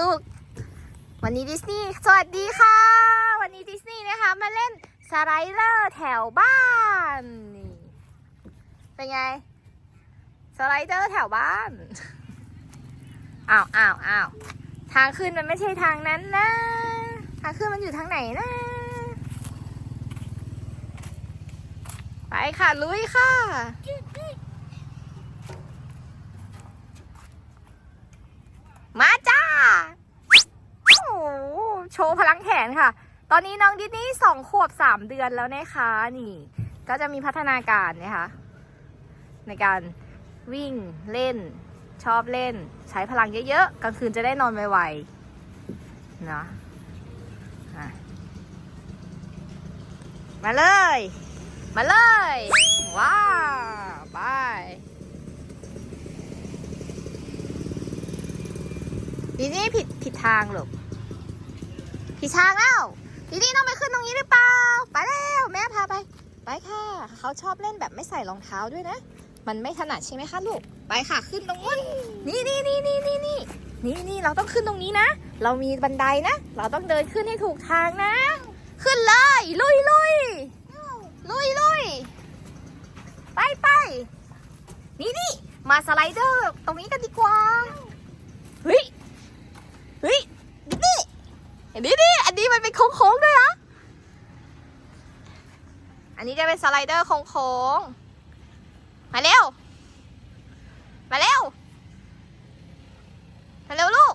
ลูก วันนี้ดิสนีย์สวัสดีค่ะ วันนี้ดิสนีย์นะคะมาเล่นสไลเดอร์แถวบ้านนี่เป็นไงสไลเดอร์แถวบ้านอ้าวอ้าวอ้าวทางขึ้นมันไม่ใช่ทางนั้นนะทางขึ้นมันอยู่ทางไหนนะไปค่ะลุยค่ะ โชว์พลังแขนค่ะ ตอนนี้น้องดิสนี่สองขวบสามเดือนแล้วนะคะนี่ ก็จะมีพัฒนาการนะคะ ในการวิ่งเล่น ชอบเล่น ใช้พลังเยอะๆกลางคืนจะได้นอนไวๆนะอะมาเลย มาเลย ว้าวไปดีนี่ผิดผิดทางหรอก ผิดทางแล้วดีนี่ต้องไปขึ้นตรงนี้หรือเปล่า ไปแล้วแม่พาไป ไปค่ะ เขาชอบเล่นแบบไม่ใส่รองเท้าด้วยนะ มันไม่ถนัดใช่ไหมคะลูก ไปค่ะขึ้นตรงนู้น นี่นี่นี่นี่นี่นี่นี่นี่เราต้องขึ้นตรงนี้นะ เรามีบันไดนะ เราต้องเดินขึ้นให้ถูกทางนะ ขึ้นเลย ลุยลุยลุยลุยไปไปนี่นี่มาสไลเดอร์ ตรงนี้กันดีกว่า เฮ้ย เฮ้ยนี่ นี่นี่อันนี้มันเป็นโค้งๆด้วยนะอันนี้จะเป็นสไลเดอร์โค้งๆมาเร็ว มาเร็ว มาเร็วลูก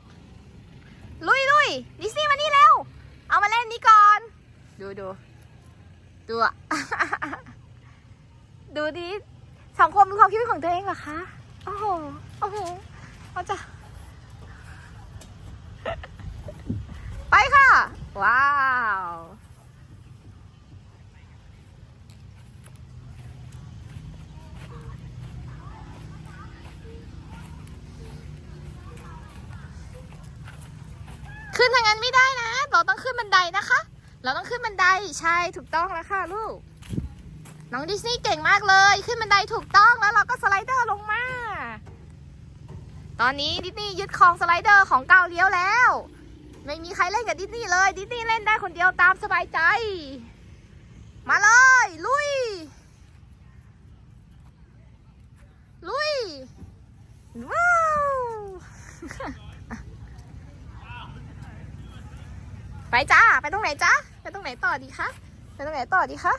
ลุยลุยดิสนีย์มานี่เร็ว เอามาเล่นนี้ก่อน ดูดูดูอะดูดิสองคนมีความคิดของตัวเองเหรอคะ โอ้โห โอ้โหเอาจ้ะ ไปค่ะ ว้าว ขึ้นทางนั้นไม่ได้นะ เราต้องขึ้นบันไดนะคะ เราต้องขึ้นบันได ใช่ถูกต้องแล้วค่ะลูก น้องดิสนีย์เก่งมากเลย ขึ้นบันไดถูกต้องแล้วเราก็สไลเดอร์ลงมา ตอนนี้ดิสนีย์ยึดครองสไลเดอร์ของเกาเลี้ยวแล้ว ไม่มีใครเล่นกับดิสนีย์เลยดิสนีย์เล่นได้คนเดียวตามสบายใจ มาเลย ลุย ลุยว้าวไปจ้า ไปตรงไหนจ้าไปตรงไหนต่อดีคะไปตรงไหนต่อดีคะ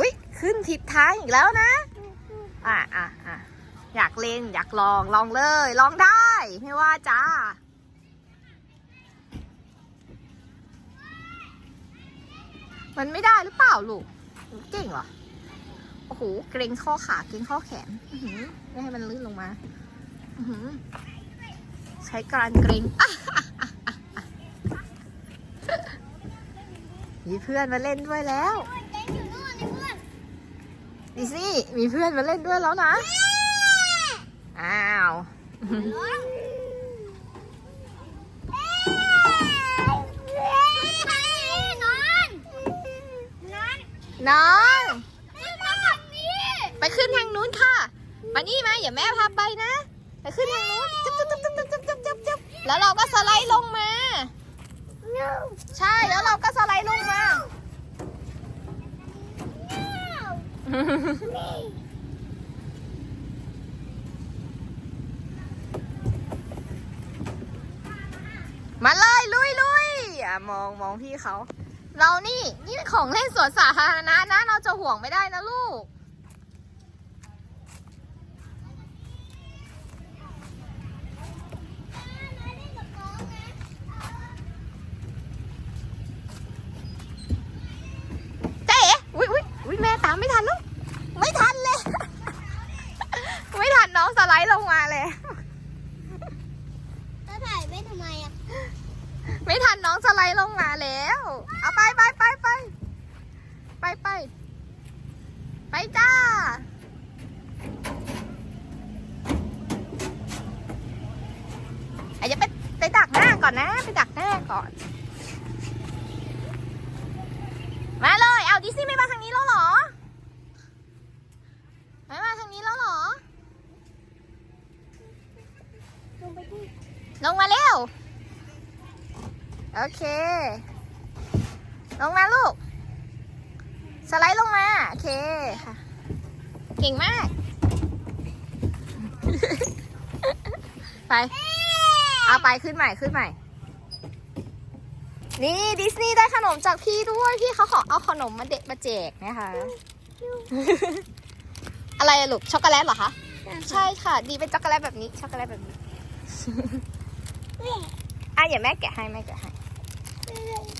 วิขึ้นทิศทางอีกแล้วนะ อะอะอะอยากเล่นอยากลองลองเลย ลองได้ ไม่ว่าจ้า มันไม่ได้หรือเปล่าลูกเก่งเหรอ โอ้โห เกรงข้อขา เกรงข้อแขนไม่ให้มันลื่นลงมา ใช้การเกรงมีเพื่อนมาเล่นด้วยแล้วดิซี่มีเพื่อนมาเล่นด้วยแล้วนะ อ้าว น้อง ไปขึ้นทางนู้นค่ะ มานี่มาอย่าแม่พาไปนะ ไปขึ้นทางนู้นจุ๊บจุ๊บจุ๊บจุ๊บจุ๊บจุ๊บจุ๊บจุ๊บแล้วเราก็สไลด์ลงมา ใช่แล้วเราก็สไลด์ลงมา มาเลยลุยลุยอะมองมองพี่เขา เรานี่นี่ของเล่นสวนสาธารณะนะ เราจะห่วงไม่ได้นะลูก เจ๊อุ้ยอุ้ยอุ้ยแม่ตามไม่ทันลูกไม่ทันเลย ไม่ทันน้องสไลด์ลงมาเลย แล้วถ่ายไม่ทำไมอะ ไม่ ไลลงมาแล้ว เอาไปไปไปไปไปไปไปจ้า อาจจะไปไปดักหน้าก่อนนะ ไปดักหน้าก่อน มาเลย เอาดิซี่ไม่มาทางนี้แล้วเหรอ ไม่มาทางนี้แล้วเหรอ ลงไปที่ ลงมาเร็ว โอเค ลงมาลูก สไลด์ลงมา โอเคค่ะ เก่งมาก ไป เอาไปขึ้นใหม่ขึ้นใหม่ นี่ดิสนีย์ได้ขนมจากพี่ด้วย พี่เขาขอเอาขนมมาเด็กมาแจกนะคะ อะไรอะลูกช็อกโกแลตเหรอคะ ใช่ค่ะ ดีเป็นช็อกโกแลตแบบนี้ ช็อกโกแลตแบบนี้อะอย่าแม่แกะให้แม่แกะให้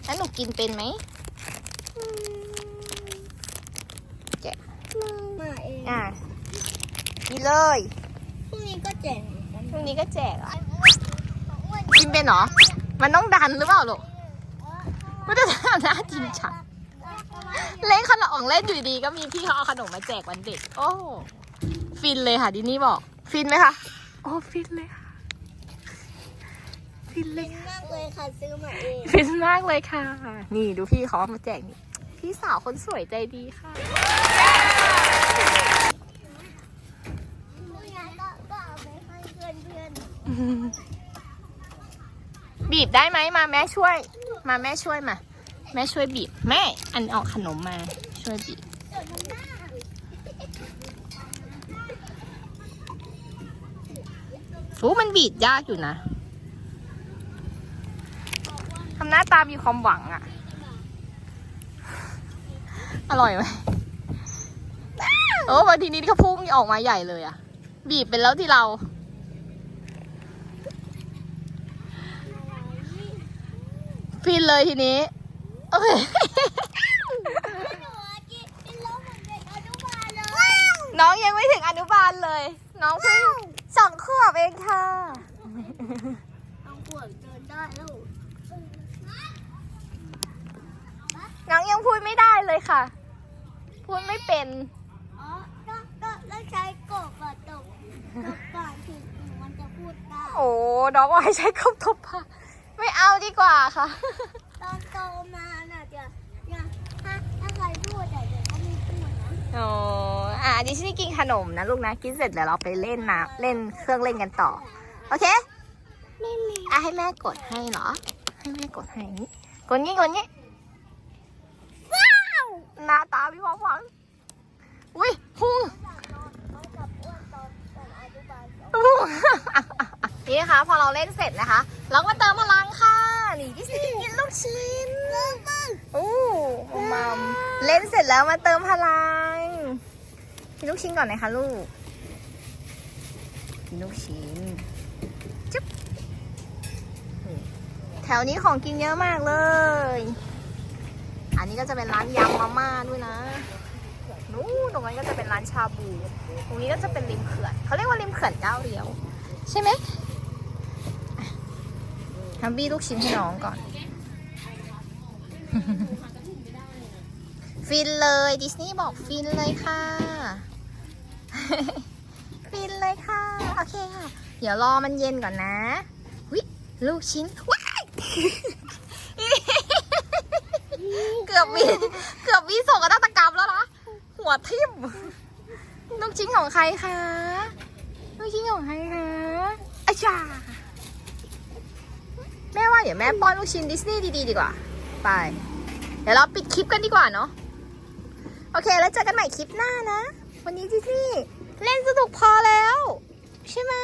แล้วหนูกินเป็นไหมมาเองอะกินเลยพรุ่งนี้ก็แจกเหมือนกันพรุ่งนี้ก็แจกอะกินเป็นเหรอ มันต้องดันหรือเปล่าลูกมันจะทำหน้าจริงจังเล่นขนมของเล่นอยู่ดีก็มีพี่เขาเอาขนมมาแจกวันเด็ก โอ้โหฟินเลยค่ะดินี่บอก ฟินไหมคะ โอ้ ฟินเลยค่ะ ฟินเลยเป็นมากเลยค่ะซื้อมาเองฟินมากเลยค่ะ นี่ดูพี่เขาเอามาแจกนี่ พี่สาวคนสวยใจดีค่ะพรุ่งนี้ก็ก็เอาไปให้เพื่อนเพื่อนบีบได้ไหมมาแม่ช่วย มาแม่ช่วยมา แม่ช่วยบีบ แม่ อันเอาขนมมา ช่วยบีบเดี๋ยวมันหน้าฟูมันบีบยากอยู่นะทำ หน้าตามีความหวังอะอร่อยไหมโอ้บางทีนี้เขาพุ่งออกมาใหญ่เลยอะบีบเป็นแล้วที่เรา ฟินเลยทีนี้ โอเคหนูกินกินแล้วเหมือนเด็กอนุบาลเลยน้องยังไม่ถึงอนุบาลเลย น้องเพิ่งสองขวบเองค่ะ ต้องปวดเดินได้แล้ว น้องยังพูดไม่ได้เลยค่ะ พูดไม่เป็น อ๋อก็ก็แล้วใช้กบอะตกตกก่อนถึงมันจะพูดได้โอ้น้องว่าให้ใช้คำทบพาไม่เอาดีกว่าค่ะ ตอนโตมาน่ะจะเนี่ยถ้าถ้าใครพูดอะเดี๋ยวก็ไม่พูดนะโอ้อะดิฉันกินขนมนะลูกนะ กินเสร็จเดี๋ยวเราไปเล่นนะเล่นเครื่องเล่นกันต่อ โอเค ไม่มีอะให้แม่กดให้เหรอ ให้แม่กดให้นี่กดงี้กดงี้ว้าวหน้าตาพี่ความหวังอุ้ยพุ่งเขากับอ้วนตอนตอนอนุบาลสองนี่นะคะพอเราเล่นเสร็จนะคะ เราก็มาเติมพลังค่ะนี่ดิสนีกินลูกชิ้นโอ้มัมเล่นเสร็จแล้วมาเติมพลังกินลูกชิ้นก่อนนะคะลูกกินลูกชิ้นจุ๊บ ถวนี้ของกินเยอะมากเลย อันนี้ก็จะเป็นร้านยำมาม่าด้วยนะ นู้นตรงนั้นก็จะเป็นร้านชาบู ตรงนี้ก็จะเป็นริมเขื่อน เขาเรียกว่าริมเขื่อนเก้าเรียว ใช่ไหมทำบี้ลูกชิ้นให้น้องก่อน ฟินเลยดิสนีย์บอกฟินเลยค่ะ ฟินเลยค่ะ โอเคค่ะ เดี๋ยวรอมันเย็นก่อนนะ วิลูกชิ้นว้า เกือบมีเกือบมีโศกนาฏกรรมแล้วนะหัวทิ่มลูกชิ้นของใครคะลูกชิ้นของใครคะอาจาแม่ว่าเดี๋ยวแม่ป้อนลูกชิ้นดิสนีย์ดีๆดีกว่า ไป เดี๋ยวเราปิดคลิปกันดีกว่าเนาะโอเค แล้วเจอกันใหม่คลิปหน้านะ วันนี้ดิสนีย์เล่นสนุกพอแล้ว ใช่ไหม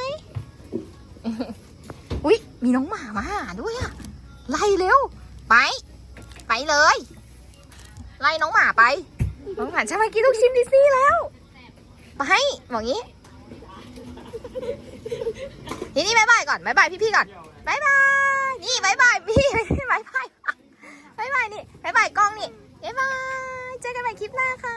อุ๊ย มีน้องหมามาหาด้วยอะ ไล่เร็ว ไป ไปเลย ไล่น้องหมาไป น้องหมาจะมากินลูกชิ้นดิสนีย์แล้ว ไปบอกงี้นี่นี่บายบายก่อนบายบายพี่ๆก่อนบายบาย นี่บายบายพี่บายบายบายบายนี่บายบายกล้องนี่บายบาย เจอกันใหม่คลิปหน้าค่ะ